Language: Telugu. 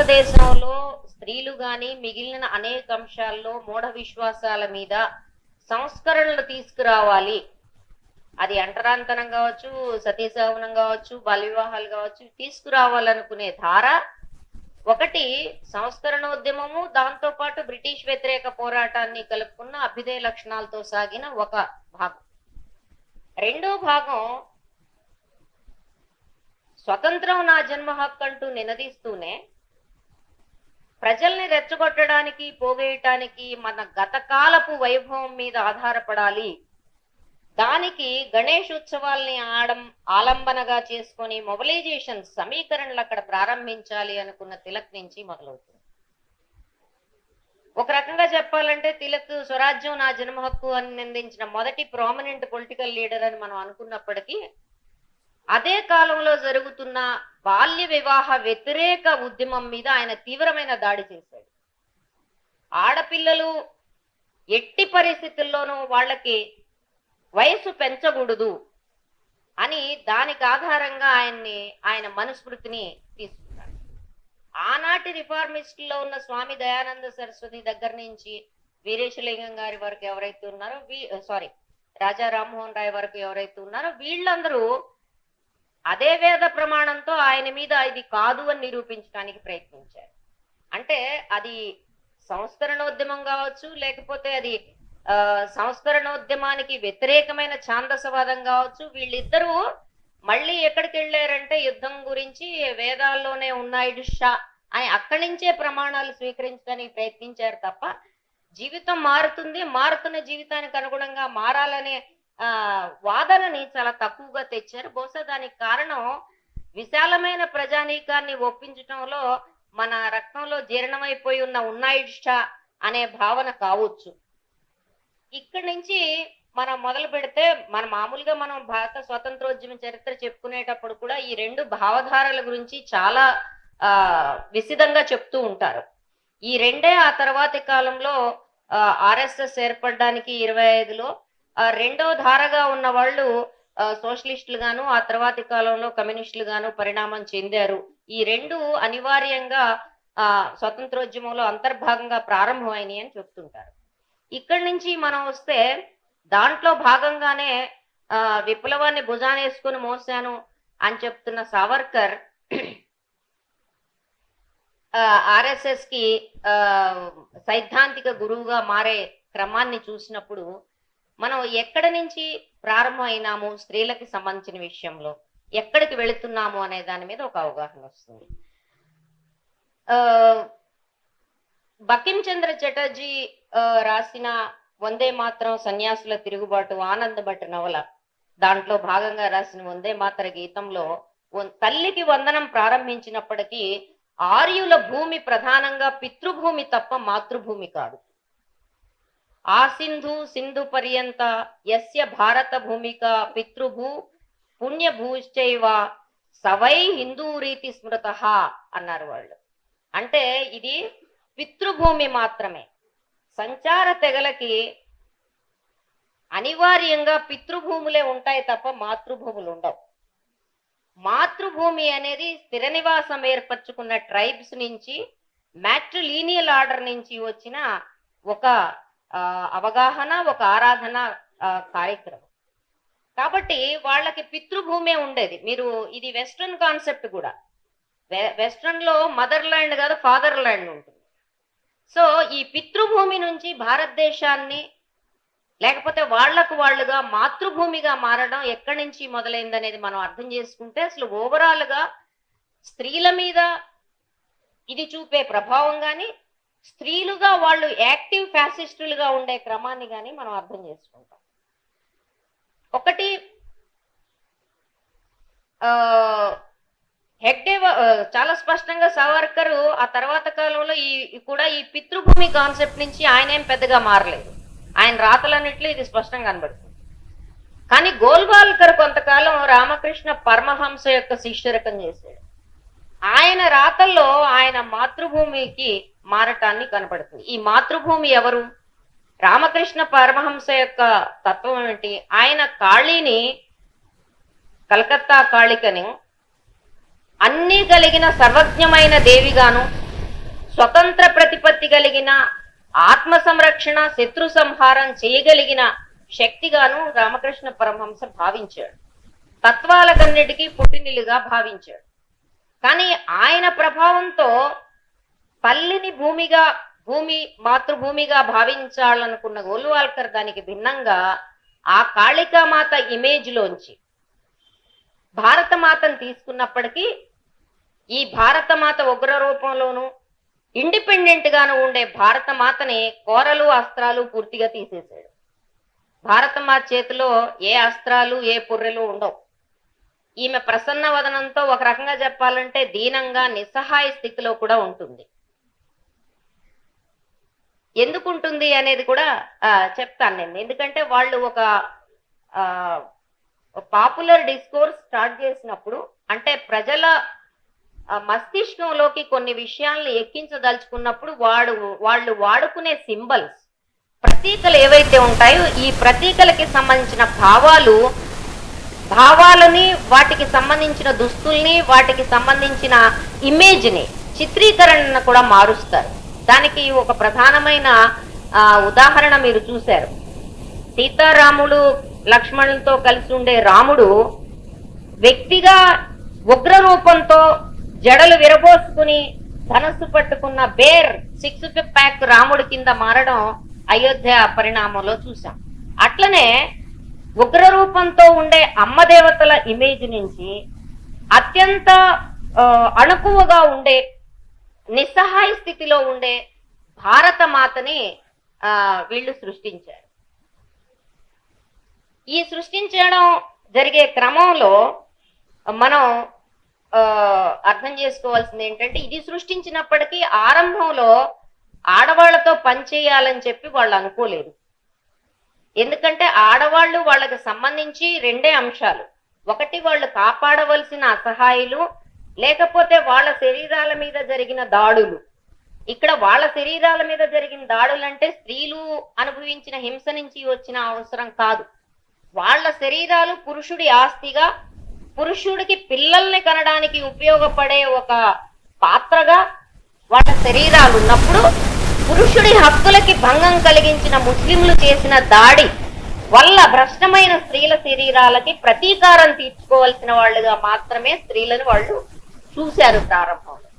భారతదేశంలో స్త్రీలు గాని మిగిలిన అనేక అంశాల్లో మూఢ విశ్వాసాల మీద సంస్కరణలు తీసుకురావాలి. అది అంటరాంతనం కావచ్చు సతీసహనం కావచ్చు బాల్య వివాహాలు కావచ్చు తీసుకురావాలనుకునే ధార ఒకటి సంస్కరణోద్యమము దాంతో పాటు బ్రిటిష్ వ్యతిరేక పోరాటాన్ని కలుపుకున్న అభ్యుదయ లక్షణాలతో సాగిన ఒక భాగం. రెండో భాగం స్వతంత్రం నా జన్మ హక్కు అంటూ నినదీస్తూనే ప్రజల్ని రెచ్చగొట్టడానికి పోగేయటానికి మన గతకాలపు వైభవం మీద ఆధారపడాలి. దానికి గణేష్ ఉత్సవాల్ని ఆడం ఆలంబనగా చేసుకొని మొబలైజేషన్ సమీకరణలు అక్కడ ప్రారంభించాలి అనుకున్న తిలక్ నుంచి మొదలవుతుంది. ఒక రకంగా చెప్పాలంటే తిలక్ స్వరాజ్యం నా జన్మ హక్కు అని నిందించిన మొదటి ప్రామినెంట్ పొలిటికల్ లీడర్ అని మనం అనుకున్నప్పటికీ అదే కాలంలో జరుగుతున్న బాల్య వివాహ వ్యతిరేక ఉద్యమం మీద ఆయన తీవ్రమైన దాడి చేశాడు. ఆడపిల్లలు ఎట్టి పరిస్థితుల్లోనూ వాళ్ళకి వయసు పెంచకూడదు అని దానికి ఆధారంగా ఆయన్ని ఆయన మనుస్మృతిని తీసుకున్నాడు. ఆనాటి రిఫార్మిస్టుల్లో ఉన్న స్వామి దయానంద సరస్వతి దగ్గర నుంచి వీరేశలింగం గారి వరకు ఎవరైతే ఉన్నారో సారీ రాజా రామ్మోహన్ రాయ్ వరకు ఎవరైతే ఉన్నారో వీళ్ళందరూ అదే వేద ప్రమాణంతో ఆయన మీద ఇది కాదు అని నిరూపించడానికి ప్రయత్నించారు. అంటే అది సంస్కరణోద్యమం కావచ్చు లేకపోతే అది ఆ, సంస్కరణోద్యమానికి వ్యతిరేకమైన ఛాందసవాదం కావచ్చు వీళ్ళిద్దరూ మళ్ళీ ఎక్కడికి వెళ్ళారంటే యుద్ధం గురించి వేదాల్లోనే ఉన్నాయి షా అని అక్కడి నుంచే ప్రమాణాలు స్వీకరించడానికి ప్రయత్నించారు తప్ప జీవితం మారుతుంది మారుతున్న జీవితానికి అనుగుణంగా మారాలనే ఆ వాదనని చాలా తక్కువగా తెచ్చారు. బహుశా దానికి కారణం విశాలమైన ప్రజానీకాన్ని ఒప్పించటంలో మన రక్తంలో జీర్ణమైపోయి ఉన్న ఉన్నాయిష్ట అనే భావన కావచ్చు. ఇక్కడి నుంచి మనం మొదలు పెడితే మన మామూలుగా మనం భారత స్వతంత్రోద్యమ చరిత్ర చెప్పుకునేటప్పుడు కూడా ఈ రెండు భావధారల గురించి చాలా ఆ విసిదంగా చెప్తూ ఉంటారు. ఈ రెండే ఆ తర్వాతి కాలంలో ఆర్ఎస్ఎస్ ఏర్పడడానికి ఇరవై ఐదులో రెండో ధారగా ఉన్న వాళ్ళు సోషలిస్టులు గాను ఆ తర్వాతి కాలంలో కమ్యూనిస్టులు గాను పరిణామం చెందారు. ఈ రెండు అనివార్యంగా ఆ స్వతంత్రోద్యమంలో అంతర్భాగంగా ప్రారంభమైనవి అని చెప్తుంటారు. ఇక్కడి నుంచి మనం వస్తే దాంట్లో భాగంగానే ఆ విప్లవాన్ని భుజానేసుకుని మోసాను అని చెప్తున్న సావర్కర్ ఆర్ఎస్ఎస్కి ఆ, సైద్ధాంతిక గురువుగా మారే క్రమాన్ని చూసినప్పుడు మనం ఎక్కడి నుంచి ప్రారంభమైనాము స్త్రీలకు సంబంధించిన విషయంలో? ఎక్కడికి వెళుతున్నాము అనే దాని మీద ఒక అవగాహన వస్తుంది. ఆ, బకిం చంద్ర చటర్జీ రాసిన వందే మాత్రం సన్యాసుల తిరుగుబాటు ఆనంద భట్ నవల. దాంట్లో భాగంగా రాసిన వందే మాత్ర గీతంలో వం- తల్లికి వందనం ప్రారంభించినప్పటికీ ఆర్యుల భూమి ప్రధానంగా పితృభూమి తప్ప మాతృభూమి కాదు. ఆ సింధు సింధు పర్యంత యస్య భారత భూమిక పితృభూ పుణ్యభూశ్చైవ సవై హిందూ రీతి స్మృత అన్నారు వాళ్ళు. అంటే ఇది పితృభూమి మాత్రమే. సంచార తెగలకి అనివార్యంగా పితృభూములే ఉంటాయి తప్ప మాతృభూములు ఉండవు. మాతృభూమి అనేది స్థిర నివాసం ఏర్పరచుకున్న ట్రైబ్స్ నుంచి మ్యాట్రిలీనియల్ ఆర్డర్ నుంచి వచ్చిన ఒక అవగాహన ఒక ఆరాధన కార్యక్రమం. కాబట్టి వాళ్ళకి పితృభూమే ఉండేది. మీరు ఇది వెస్ట్రన్ కాన్సెప్ట్ కూడా. వె- వెస్ట్రన్లో మదర్ ల్యాండ్ కాదు ఫాదర్ ల్యాండ్ ఉంటుంది. సో ఈ పితృభూమి నుంచి భారతదేశాన్ని లేకపోతే వాళ్ళకు వాళ్ళుగా మాతృభూమిగా మారడం ఎక్కడి నుంచి మొదలైంది అనేది మనం అర్థం చేసుకుంటే అసలు ఓవరాల్గా స్త్రీల మీద ఇది చూపే ప్రభావం కానీ స్త్రీలుగా వాళ్ళు యాక్టివ్ ఫ్యాసిస్టులుగా ఉండే క్రమాన్ని కానీ మనం అర్థం చేసుకుంటాం. ఒకటి హెగ్డే చాలా స్పష్టంగా సవర్కర్ ఆ తర్వాత కాలంలో ఈ ఈ కూడా ఈ పితృభూమి కాన్సెప్ట్ నుంచి ఆయన ఏం పెద్దగా మారలేదు. ఆయన రాతలన్నిట్లో ఇది స్పష్టంగా కనబడుతుంది. కానీ గోల్వాల్కర్ కొంతకాలం రామకృష్ణ పరమహంస యొక్క శిష్యరకం చేశాడు. ఆయన రాతల్లో ఆయన మాతృభూమికి మారటాన్ని కనపడుతుంది. ఈ మాతృభూమి ఎవరు? రామకృష్ణ పరమహంస యొక్క తత్వం ఏమిటి? ఆయన కాళీని కలకత్తా కాళికని అన్నీ కలిగిన సర్వజ్ఞమైన దేవిగాను స్వతంత్ర ప్రతిపత్తి కలిగిన ఆత్మ సంరక్షణ శత్రు సంహారం చేయగలిగిన శక్తిగాను రామకృష్ణ పరమహంస భావించాడు. తత్వాలకన్నిటికీ పుట్టినిలుగా భావించాడు. కానీ ఆయన ప్రభావంతో పల్లిని భూమిగా భూమి మాతృభూమిగా భావించాలనుకున్న గోల్వాల్కర్ దానికి భిన్నంగా ఆ కాళికామాత ఇమేజ్ లోంచి భారతమాతను తీసుకున్నప్పటికీ ఈ భారతమాత ఉగ్ర రూపంలోను ఇండిపెండెంట్ గాను ఉండే భారతమాతని కోరలు అస్త్రాలు పూర్తిగా తీసేశాడు. భారతమాత చేతిలో ఏ అస్త్రాలు ఏ పుర్రెలు ఉండవు. ఈమె ప్రసన్న వదనంతో ఒక రకంగా చెప్పాలంటే దీనంగా నిస్సహాయ స్థితిలో కూడా ఉంటుంది. ఎందుకు ఉంటుంది అనేది కూడా చెప్తాను నేను. ఎందుకంటే వాళ్ళు ఒక పాపులర్ డిస్కోర్స్ స్టార్ట్ చేసినప్పుడు అంటే ప్రజల మస్తిష్కంలోకి కొన్ని విషయాలను ఎక్కించదలుచుకున్నప్పుడు వాడు వాళ్ళు వాడుకునే సింబల్స్ ప్రతీకలు ఏవైతే ఉంటాయో ఈ ప్రతీకలకి సంబంధించిన భావాలు భావాలని వాటికి సంబంధించిన దుస్తుల్ని వాటికి సంబంధించిన ఇమేజ్ని చిత్రీకరణను కూడా మారుస్తారు. దానికి ఒక ప్రధానమైన ఉదాహరణ మీరు చూశారు. సీతారాముడు లక్ష్మణులతో కలిసి ఉండే రాముడు వ్యక్తిగా ఉగ్ర రూపంతో జడలు విరబోసుకుని ధనస్సు పట్టుకున్న బేర్ సిక్స్ ప్యాక్ రాముడి కింద మారడం అయోధ్య పరిణామంలో చూసాం అట్లనే ఉగ్ర రూపంతో ఉండే అమ్మ దేవతల ఇమేజ్ నుంచి అత్యంత అణకువగా ఉండే నిస్సహాయ స్థితిలో ఉండే భారత మాతని వీళ్ళు సృష్టించారు. ఈ సృష్టించడం జరిగే క్రమంలో మనం అర్థం చేసుకోవాల్సింది ఏంటంటే ఇది సృష్టించినప్పటికీ ఆరంభంలో ఆడవాళ్ళతో పనిచేయాలని చెప్పి వాళ్ళు అనుకోలేదు. ఎందుకంటే ఆడవాళ్ళు వాళ్ళకి సంబంధించి రెండే అంశాలు. ఒకటి వాళ్ళు కాపాడవలసిన అసహాయులు లేకపోతే వాళ్ళ శరీరాల మీద జరిగిన దాడులు. ఇక్కడ వాళ్ళ శరీరాల మీద జరిగిన దాడులు అంటే స్త్రీలు అనుభవించిన హింస నుంచి వచ్చిన అవసరం కాదు. వాళ్ళ శరీరాలు పురుషుడి ఆస్తిగా పురుషుడికి పిల్లల్ని కనడానికి ఉపయోగపడే ఒక పాత్రగా వాళ్ళ శరీరాలు ఉన్నప్పుడు పురుషుడి హక్కులకి భంగం కలిగించిన ముస్లింలు చేసిన దాడి వల్ల భ్రష్టమైన స్త్రీల శరీరాలకి ప్రతీకారం తీర్చుకోవాల్సిన వాళ్ళుగా మాత్రమే స్త్రీలను వాళ్ళు చూశారు ప్రారంభంలో